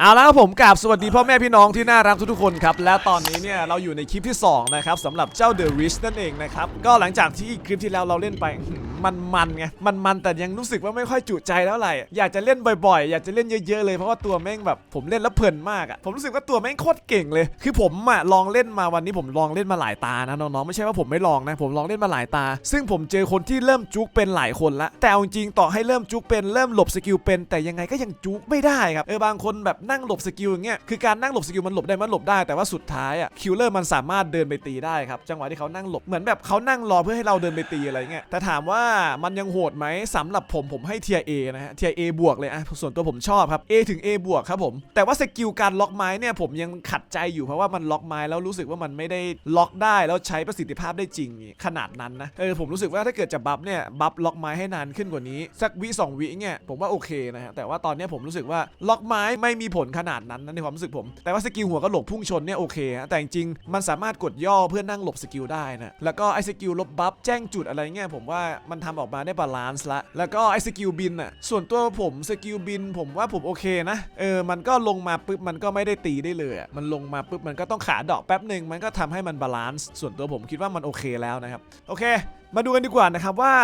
เอาละครับผมกราบสวัสดีพ่อแม่พี่น้องที่น่ารักทุกๆคนครับ และตอนนี้เนี่ยเราอยู่ในคลิปที่ 2 นะครับสำหรับเจ้า The Risk นั่นเองนะครับ ก็หลังจากที่คลิปที่แล้วเราเล่นไป มันมันๆไงมันมันๆแต่ยังรู้สึกว่าไม่ค่อยจุใจเท่าไหร่อยากจะเล่นบ่อยๆ อยากจะเล่นเยอะๆเลยเพราะว่าตัวแม่งแบบผมเล่นแล้วเพลินมากอะผมรู้สึกว่าตัวแม่งโคตรเก่งเลย คือผมอะลองเล่นมาวันนี้ผมลองเล่นมาหลายตานะน้องๆไม่ใช่ว่าผมไม่ลองนะผมลองเล่นมาหลายตา ซึ่งผมเจอคนที่เริ่มจุกเป็นหลายคนละแต่จริงๆต่อให้เริ่มจุกเป็นเริ่มหลบสกิลเป็นแต่ยังไงก็ยังจุกไม่ได้ครับเออบางคนแบบนั่งหลบสกิลอย่างเงี้ยคือการนั่งหลบสกิลมันหลบได้มันหลบได้แต่ว่าสุดท้ายอะคิลเลอร์มันสามารถเดินไปตีได้ครับจังหวะที่เขานั่งหลบเหมือนแบบเขานั่งรอเพื่อให้เราเดินไปตีอะไรเงี้ยแต่ถามว่ามันยังโหดไหมสำหรับผมผมให้เทียเอนะฮะเทียเอบวกเลยอะส่วนตัวผมชอบครับ A ถึง A บวกครับผมแต่ว่าสกิลการล็อกไม้เนี่ยผมยังขัดใจอยู่เพราะว่ามันล็อกไม้แล้วรู้สึกว่ามันไม่ได้ล็อกได้แล้วใช้ประสิทธิภาพได้จริงขนาดนั้นนะเออผมรู้สึกว่าถ้าเกิดจะบัฟเนี่ยบัฟล็อกไม้ให้นานขึ้นกว่านี้สักวิสองวิเนี่ยผมว่าโอเคนะฮะแต่ว่าตอนนี้ผมรู้สึกว่าล็อกไม้ไม่มีผลขนาดนั้นนะในความรู้สึกผม แต่ว่าสกิลหัวกระโหลกพุ่งชนเนี่ยโอเคฮะแต่จริงมันสามารถกดย่อเพื่อนั่งหลบสกิลได้นะแล้วก็ไอ้สกิลลบบัฟแจ้งจุดอะไรเงี้ยผมว่ามันทำออกมาได้บาลานซ์ละ แล้วก็ไอ้สกิลบินอะ ส่วนตัวผมสกิลบิน ผมว่าผมโอเคนะ เออ มันก็ลงมาปุ๊บมันก็ไม่ได้ตีได้เลยมันลงมาปุ๊บมันก็ต้องขาดอกแป๊บหนึ่งมันก็ทำให้มันบาลานซ์ ส่วนตัวผมคิดว่ามันโอเคแล้วนะครับ โอเคมาดูกันดีกว่านะครับว่า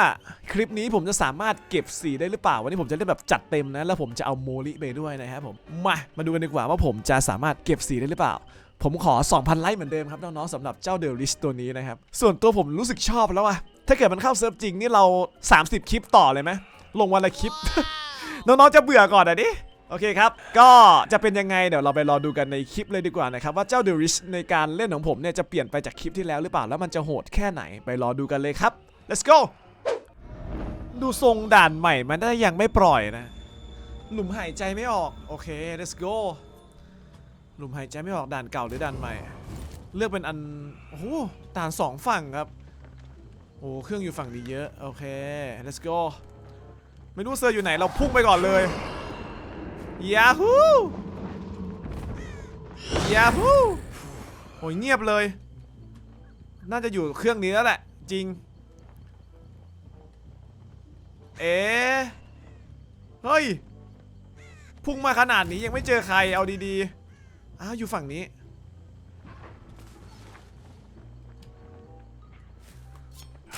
คลิปนี้ผมจะสามารถเก็บสีได้หรือเปล่า วันนี้ผมจะเล่นแบบจัดเต็มนะ แล้วผมจะเอาโมลิไปด้วยนะครับผมมามาดูกันดีกว่าว่าผมจะสามารถเก็บสีได้หรือเปล่า ผมขอ 2,000 ไลค์เหมือนเดิมครับน้องๆสำหรับเจ้าเดลิสตัวนี้นะครับส่วนตัวผมรู้สึกชอบแล้วอะ ถ้าเกิดมันเข้าเซิร์ฟจริงนี่เรา 30 คลิปต่อเลยไหมลงวันละคลิป น้องๆจะเบื่อก่อนอะดิโอเคครับ ก็จะเป็นยังไงเดี๋ยวเราไปรอดูกันในคลิปเลยดีกว่านะครับ ว่าเจ้าเดริชในการเล่นของผมเนี่ยจะเปลี่ยนไปจากคลิปที่แล้วหรือเปล่าแล้วมันจะโหดแค่ไหนไปรอดูกันเลยครับ let's go ดูทรงด่านใหม่มันได้ยังไม่ปล่อยนะ หลุมหายใจไม่ออกโอเค let's go หลุมหายใจไม่ออกด่านเก่าหรือด่านใหม่ เลือกเป็นอันโอ้โหด่านสองฝั่งครับ อ้เครื่องอยู่ฝั่งนี้เยอะ โอเค let's go ไม่รู้เซอร์อยู่ไหน เราพุ่งไปก่อนเลยยาฮูยาฮูโอ้ยเงียบเลย น่าจะอยู่เครื่องนี้แล้วแหละ จริง เอ๊เฮ้ย พุ่งมาขนาดนี้ยังไม่เจอใครเอาดีๆ อ้าวอยู่ฝั่งนี้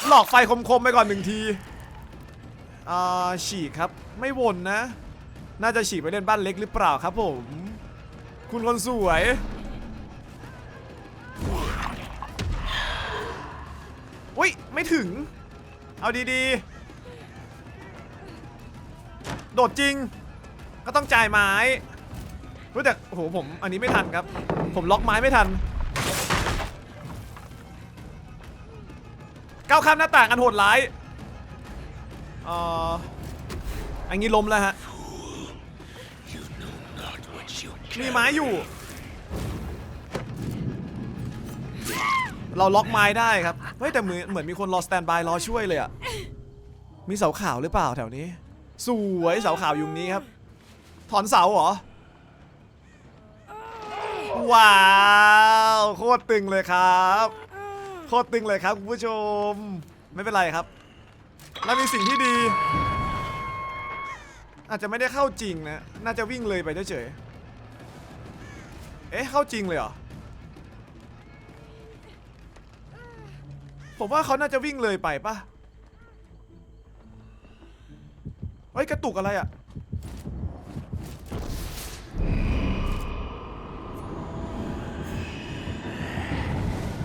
หลอกไฟคมๆไปก่อนหนึ่งทีอ่าฉีกครับ ไม่วนนะ น่าจะฉีกไปเล่นบ้านเล็กหรือเปล่าครับผม คุณคนสวย อุ้ย ไม่ถึง เอาดีๆ โดดจริง ก็ต้องจ่ายไม้เฮ้แต่โอ้โหผมอันนี้ไม่ทันครับ ผมล็อกไม้ไม่ทัน ก้าวข้ามหน้าต่างอันโหดร้ายเอ่ออันนี้ล้มแล้วฮะ มีไม้อยู่ เราล็อกไม้ได้ครับ เฮ้ย แต่เหมือนเหมือนมีคนรอสแตนบายรอช่วยเลยอะมีเสาขาวหรือเปล่าแถวนี้ สวยเสาขาวอยู่ตรงนี้ครับ ถอนเสาเหรอ ว้าว โคตรตึงเลยครับ โคตรตึงเลยครับคุณผู้ชม ไม่เป็นไรครับแล้วมีสิ่งที่ดี อาจจะไม่ได้เข้าจริงนะ น่าจะวิ่งเลยไปเฉยๆเอ๊ะเข้าจริงเลยเหรอ ผมว่าเขาน่าจะวิ่งเลยไปปะเฮ้ยกระตุกอะไรอะ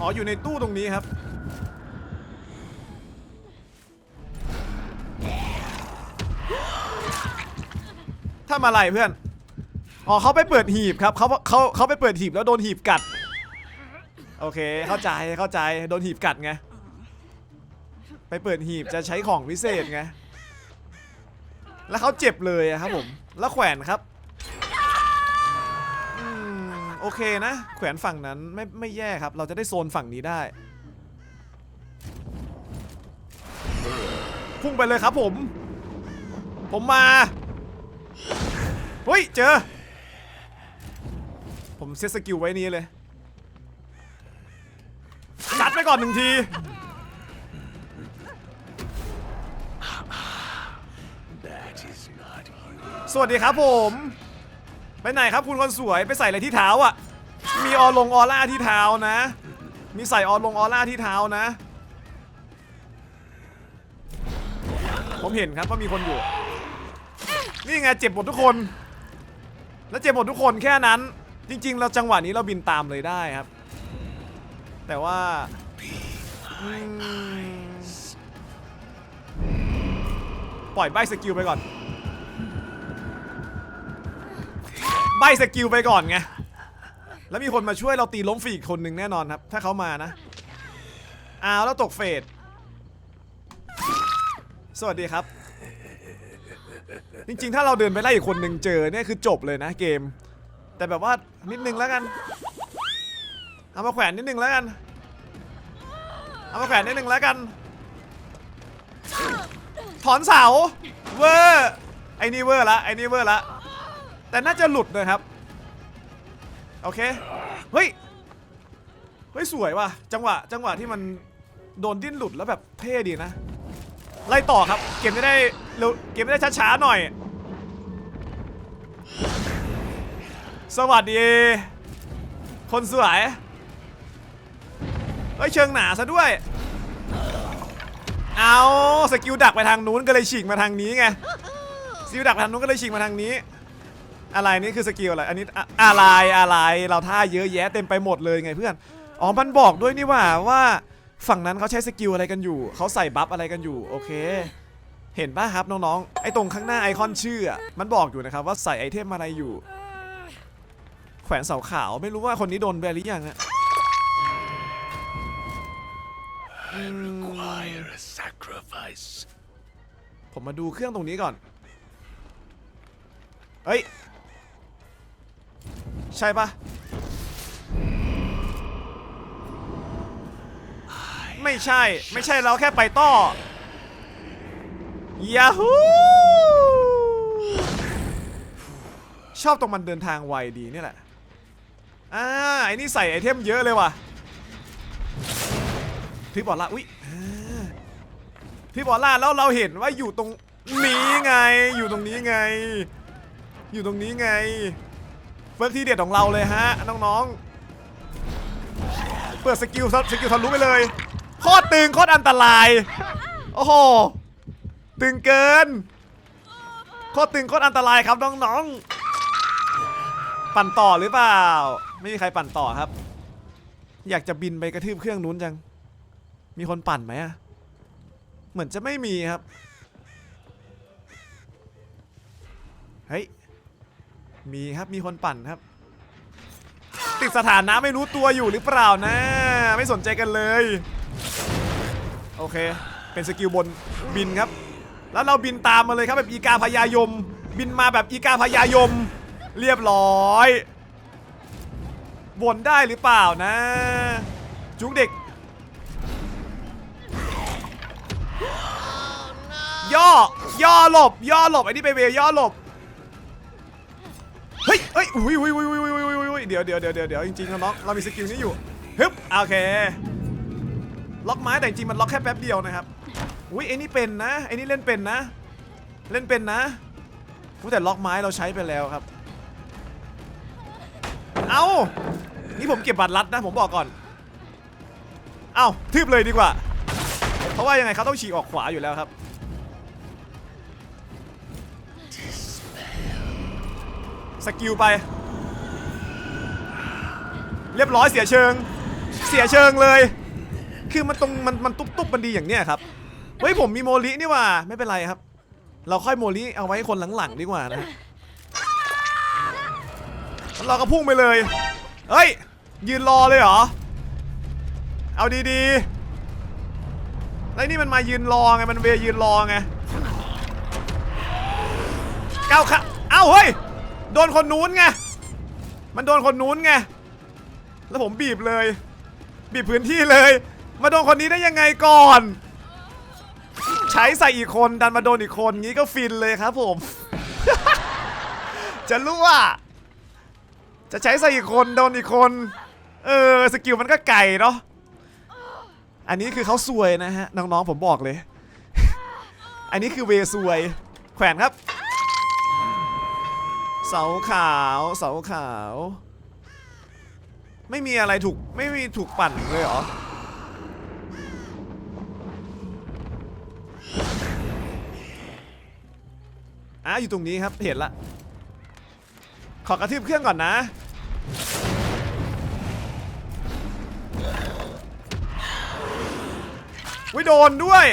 อ๋ออยู่ในตู้ตรงนี้ครับ ทำอะไรเพื่อน อ๋อเขาไปเปิดหีบครับเขาเขาเขาไปเปิดหีบแล้วโดนหีบกัด โอเคเข้าใจเข้าใจโดนหีบกัดไง ไปเปิดหีบจะใช้ของพิเศษไง แล้วเขาเจ็บเลยครับผม แล้วแขวนครับ โอเคนะ แขวนฝั่งนั้นไม่ไม่แย่ครับ เราจะได้โซนฝั่งนี้ได้ พุ่งไปเลยครับผม ผมมาเฮ้ยเจอ ผมเซตสกิลไว้นี้เลยจัดไปก่อนหนึ่งที สวัสดีครับผม ไปไหนครับคุณคนสวยไปใส่อะไรที่เท้าอะ มีออลงออร่าที่เท้านะ มีใส่ออลงออร่าที่เท้านะ ผมเห็นครับว่ามีคนอยู่ นี่ไงเจ็บหมดทุกคน แล้วเจ็บหมดทุกคนแค่นั้น จริง ๆ เราจังหวะนี้เราบินตามเลยได้ครับ แต่ว่าปล่อยใบสกิลไปก่อน ใบสกิลไปก่อนไง แล้วมีคนมาช่วยเราตีล้มฟรีอีกคนหนึ่งแน่นอนครับ ถ้าเขามานะ อ้าวแล้วตกเฟด สวัสดีครับ จริงๆ ถ้าเราเดินไปไล่อีกคนหนึ่งเจอเนี่ยคือจบเลยนะเกม แต่แบบว่านิดนึงแล้วกัน เอามาแขวนนิดนึงแล้วกัน เอามาแขวนนิดนึงแล้วกัน ถอนเสา เวอร์ ไอ้นี่เวอร์ละ ไอ้นี่เวอร์ละ แต่น่าจะหลุดนะครับ โอเค เฮ้ย เฮ้ย สวยว่ะ จังหวะ จังหวะที่มันโดนดิ้นหลุดแล้วแบบเท่ดีนะ ไล่ต่อครับ เกมจะได้เร็วเกมจะได้ช้าๆหน่อย สวัสดี คนสวย เฮ้ย เชิงหนาซะด้วย เอาสกิลดักไปทางนู้นก็เลยฉีกมาทางนี้ไง สกิลดักไปทางนู้นก็เลยฉีกมาทางนี้ อะไรนี่คือสกิลอะไร อันนี้อะอะไรอะไรเราท่าเยอะแยะเต็มไปหมดเลยไงเพื่อน อ๋อ มันบอกด้วยนี่ว่าว่าฝั่งนั้นเขาใช้สกิลอะไรกันอยู่ เขาใส่บัฟอะไรกันอยู่ โอเค เห็นป่ะครับน้องๆ ไอ้ตรงข้างหน้าไอคอนชื่ออะมันบอกอยู่นะครับว่าใส่ไอเทมอะไรอยู่ แขวนเสาขาว ไม่รู้ว่าคนนี้โดนแบนหรือยังอะอืม Require a sacrifice. ผมมาดูเครื่องตรงนี้ก่อน เฮ้ย ใช่ปะไม่ใช่ ไม่ใช่เราแค่ไปต่อยาฮูชอบตรงมันเดินทางไวดีเนี่ยแหละ อ่า ไอ้นี่ใส่ไอเทมเยอะเลยว่ะพี่บอลละอุ๊ยอ่าพี่บอลล่าแล้วเราเห็นว่าอยู่ตรงนี้ไง อยู่ตรงนี้ไง อยู่ตรงนี้ไง เฟิร์สที่เด็ดของเราเลยฮะน้องๆ เปิดสกิลสกิลทะลุไปเลยโคตรตึงโคตรอันตราย โอ้โห ตึงเกินโคตรตึงโคตรอันตรายครับน้องๆ ปั่นต่อหรือเปล่า ไม่มีใครปั่นต่อครับ อยากจะบินไปกระทืบเครื่องนู้นจัง มีคนปั่นไหมอะเหมือนจะไม่มีครับ เฮ้ย มีครับมีคนปั่นครับ ติดสถานะไม่รู้ตัวอยู่หรือเปล่านะ ไม่สนใจกันเลย โอเค เป็นสกิลบนบินครับ แล้วเราบินตามมาเลยครับแบบอีกาพยายม บินมาแบบอีกาพยายม เรียบร้อยบนได้หรือเปล่านะ จุกเด็กย่อย่อหลบ ย่อหลบไอ้นี่ไปเวย่อหลบ เฮ้ยเฮ้ยอุ้ยอุ้ยอุ้ยอุ้ยอุ้ยอุ้ยอุ้ยเดี๋ยวเดี๋ยวเดี๋ยวเดี๋ยวเดี๋ยวจริงๆนะน้องเรามีสกิลนี้อยู่ฮึบโอเค ล็อกไม้แต่จริงๆมันล็อกแค่แป๊บเดียวนะครับ อุ้ยไอ้นี่เป็นนะไอ้นี่เล่นเป็นนะ เล่นเป็นนะอุ๊ยแต่ล็อกไม้เราใช้ไปแล้วครับ เอ้า นี่ผมเก็บบัตรลัดนะผมบอกก่อน เอ้าทืบเลยดีกว่า เพราะว่ายังไงเขาต้องฉีกออกขวาอยู่แล้วครับ สกิลไป เรียบร้อยเสียเชิง เสียเชิงเลย คือมันตรงมันมันตุ๊บตุ๊บมันดีอย่างเนี้ยครับ เฮ้ยผมมีโมลินี่ว่าไม่เป็นไรครับ เราค่อยโมลิเอาไว้คนหลังๆดีกว่านะแล้วเราก็พุ่งไปเลย เฮ้ย ยืนรอเลยเหรอ เอาดีๆ แล้วนี่มันมายืนรอไง มันเวยืนรอไงก้าวขาเอ้าเฮ้ย โดนคนนู้นไง มันโดนคนนู้นไง แล้วผมบีบเลย บีบพื้นที่เลย มาโดนคนนี้ได้ยังไงก่อน ใช้ใส่อีกคนดันมาโดนอีกคนงี้ก็ฟินเลยครับผม จะรู้ว่าจะใช้ใส่อีกคนโดนอีกคน เออสกิลมันก็ไก่เนาะ อันนี้คือเขาซวยนะฮะน้องๆผมบอกเลย อันนี้คือเวซวย แขวนครับ เสาขาวเสาขาว ไม่มีอะไรถูกไม่มีถูกปั่นเลยเหรออะอยู่ตรงนี้ครับเห็นละ ขอกระทืบเครื่องก่อนนะวิโดนด้วย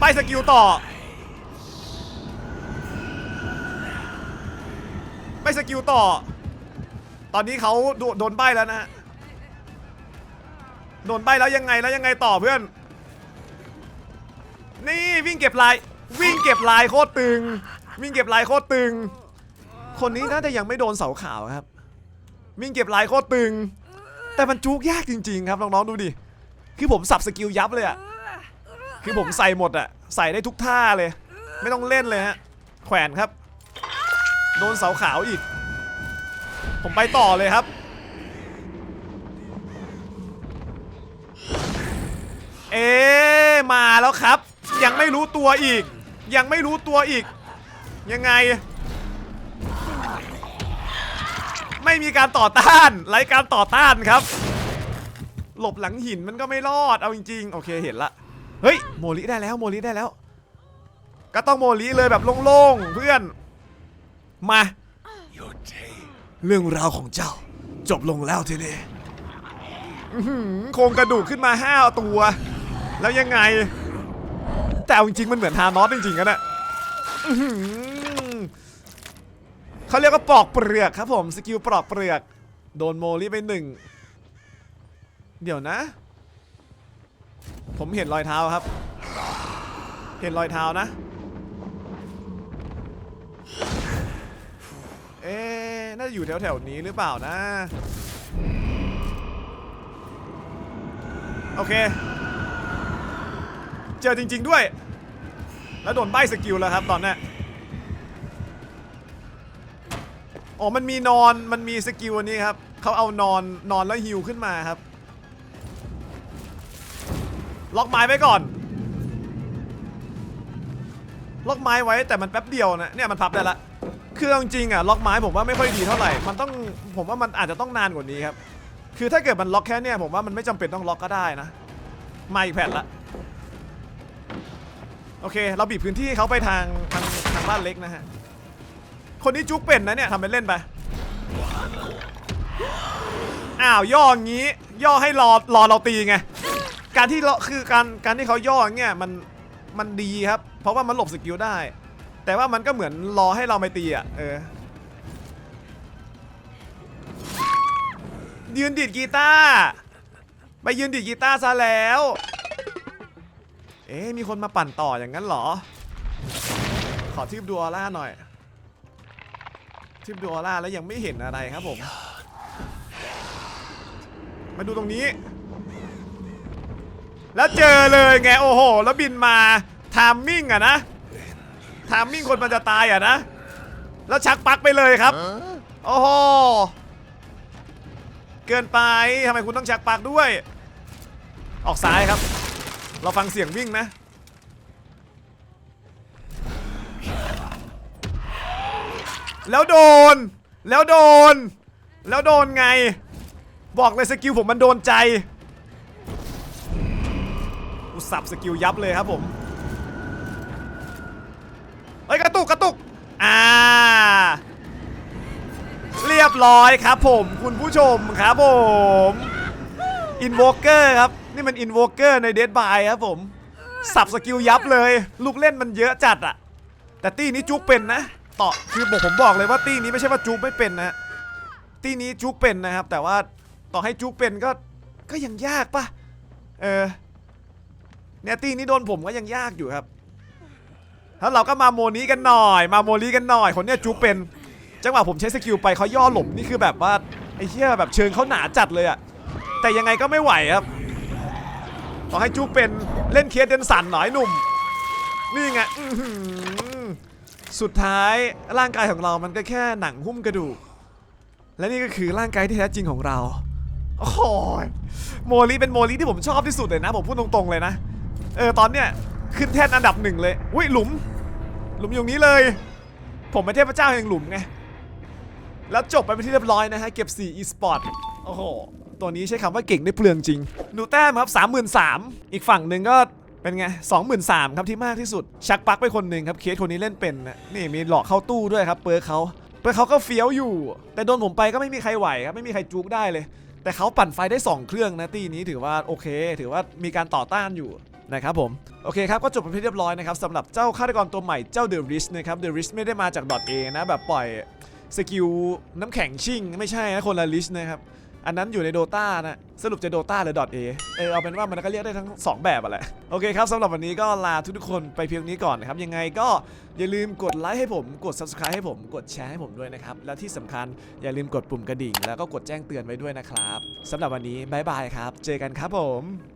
ไปสกิลต่อ ไปสกิลต่อ ตอนนี้เขาโดนใบแล้วนะฮะโดนใบแล้วยังไงแล้วยังไงต่อเพื่อน นี่วิ่งเก็บลาย วิ่งเก็บลายโคตรตึง วิ่งเก็บลายโคตรตึง คนนี้น่าจะยังไม่โดนเสาขาวครับ วิ่งเก็บลายโคตรตึง แต่มันจุกยากจริง ๆ ครับน้องๆดูดิ คือผมสับสกิลยับเลยอะคือผมใส่หมดอะใส่ได้ทุกท่าเลย ไม่ต้องเล่นเลยฮะแขวนครับ โดนเสาขาวอีก ผมไปต่อเลยครับ เอ๊ะมาแล้วครับ ยังไม่รู้ตัวอีก ยังไม่รู้ตัวอีก ยังไง ไม่มีการต่อต้านไร้การต่อต้านครับ หลบหลังหินมันก็ไม่รอดเอาจริง ๆ โอเคเห็นละ เฮ้ย โมลิได้แล้วโมลิได้แล้ว ก็ต้องโมลิเลยแบบโล่งๆเพื่อน มา Your tale เรื่องราวของเจ้า จบลงแล้วทีนี้อื้อหือโครงกระดูกขึ้นมาห้าตัว แล้วยังไง แต่เอาจริงๆมันเหมือนทานอสจริงๆกันอะอื้อหือเขาเรียกว่าปอกเปลือกครับผมสกิลปลอกเปลือก โดนโมลี่ไปหนึ่ง เดี๋ยวนะ ผมเห็นรอยเท้าครับ เห็นรอยเท้านะ เอ๊น่าจะอยู่แถวแถวๆนี้หรือเปล่านะ โอเค เจอจริง ๆด้วย แล้วโดนใบสกิลแล้วครับตอนนี้อ๋อมันมีนอนมันมีสกิลอันนี้ครับเขาเอานอนนอนแล้วฮิวขึ้นมาครับ ล็อกไม้ไว้ก่อน ล็อกไม้ไว้แต่มันแป๊บเดียวนะเนี่ยมันพับได้ละ คือเอาจริงๆอะล็อกไม้ผมว่าไม่ค่อยดีเท่าไหร่ มันต้องผมว่ามันอาจจะต้องนานกว่านี้ครับ คือถ้าเกิดมันล็อกแค่เนี่ยผมว่ามันไม่จำเป็นต้องล็อกก็ได้นะ มาอีกแผ่นละ โอเค เราบีบพื้นที่เขาไปทางทางทางบ้านเล็กนะฮะ คนนี้จุกเป็นนะเนี่ยทำเป็นเล่นไป อ้าวย่ออย่างงี้ ย่อให้รอรอเราตีไง การที่เราคือการการที่เขาย่ออย่างเงี้ยมันมันดีครับ เพราะว่ามันหลบสกิลได้ แต่ว่ามันก็เหมือนรอให้เราไปตีอะเออยืนดีดกีตาร์ไปยืนดีดกีตาร์ซะแล้ว เอ๊มีคนมาปั่นต่ออย่างนั้นเหรอ ขอทิปดูออร่าหน่อย ทิปดูออร่าแล้วยังไม่เห็นอะไรครับผม มาดูตรงนี้ แล้วเจอเลยไง โอ้โห แล้วบินมาทามมิ่งอะนะ ทามมิ่งคนมันจะตายอะนะ แล้วชักปลั๊กไปเลยครับ โอ้โห เกินไปทำไมคุณต้องชักปลั๊กด้วย ออกซ้ายครับ เราฟังเสียงวิ่งนะ แล้วโดน แล้วโดน แล้วโดนไง บอกเลยสกิลผมมันโดนใจอุสับสกิลยับเลยครับผม เฮ้ยกระตุกกระตุก อ่า เรีย บร้อยครับผมคุณผู้ชมครับผมอินโวเกอร์ครับ นี่มันอินโวเกอร์ในเดดบายครับผมสับสกิลยับเลย ลูกเล่นมันเยอะจัดอะแต่ตี้นี้จุกเป็นนะต่อคือบอกผมบอกเลยว่าตี้นี้ไม่ใช่ว่าจุกไม่เป็นนะตี้นี้จุกเป็นนะครับ แต่ว่าต่อให้จุกเป็นก็ก็ยังยากปะเออเนี่ยตี้นี้โดนผมก็ยังยากอยู่ครับแล้วเราก็มาโมนี้กันหน่อย มาโมนี้กันหน่อยคนเนี้ยจุกเป็น จังหวะผมใช้สกิลไปเขาย่อหลบนี่คือแบบว่าไอ้เหี้ยแบบเชิงเขาหนาจัดเลยอะแต่ยังไงก็ไม่ไหวครับขอให้จุกเป็นเล่นเคสเดนสันหน่อยหนุ่ม นี่ไงสุดท้ายร่างกายของเรามันก็แค่หนังหุ้มกระดูก และนี่ก็คือร่างกายที่แท้จริงของเราโอ้โหโมลีเป็นโมลีที่ผมชอบที่สุดเลยนะ ผมพูดตรงๆเลยนะ เออตอนเนี้ยขึ้นแท่นอันดับหนึ่งเลย อุ้ยหลุม หลุมอยู่ตรงนี้เลย ผมเป็นเทพเจ้าแห่งหลุมไง แล้วจบไปเป็นที่เรียบร้อยนะฮะ เก็บ 4 e-sport โอ้โห ตัวนี้ใช้คำว่าเก่งได้เปลืองจริง ดูแต้มครับ 33,000อีกฝั่งหนึ่งก็เป็นไง23,000ครับที่มากที่สุด ชักปักไปคนหนึ่งครับ เคสคนนี้เล่นเป็นนะนี่มีหลอกเข้าตู้ด้วยครับ เปิร์เขาเปิร์เขาก็เฟี้ยวอยู่ แต่โดนผมไปก็ไม่มีใครไหวครับ ไม่มีใครจุกได้เลย แต่เขาปั่นไฟได้ 2 เครื่องนะตีนี้ถือว่าโอเค ถือว่ามีการต่อต้านอยู่นะครับผมโอเคครับ ก็จบเป็นที่เรียบร้อยนะครับสำหรับเจ้าฆาตกรตัวใหม่เจ้าเดอะริชนะครับเดอะริชไม่ได้มาจาก .a นะแบบปล่อย สกิลน้ำแข็งชิ่ง ไม่ใช่นะคนละลิชนะครับ อันนั้นอยู่ในโดตานะสรุปจะโดตาหรือ .a เออเอาเป็นว่ามันก็เรียกได้ทั้ง 2 แบบอะแหละโอเคครับสำหรับวันนี้ก็ลาทุกๆคนไปเพียงนี้ก่อนนะครับ ยังไงก็อย่าลืมกดไลค์ให้ผม กด subscribe ให้ผมกดแชร์ให้ผมด้วยนะครับ และที่สำคัญอย่าลืมกดปุ่มกระดิ่ง แล้วก็กดแจ้งเตือนไว้ด้วยนะครับสำหรับวันนี้บายบายครับ เจอกันครับผม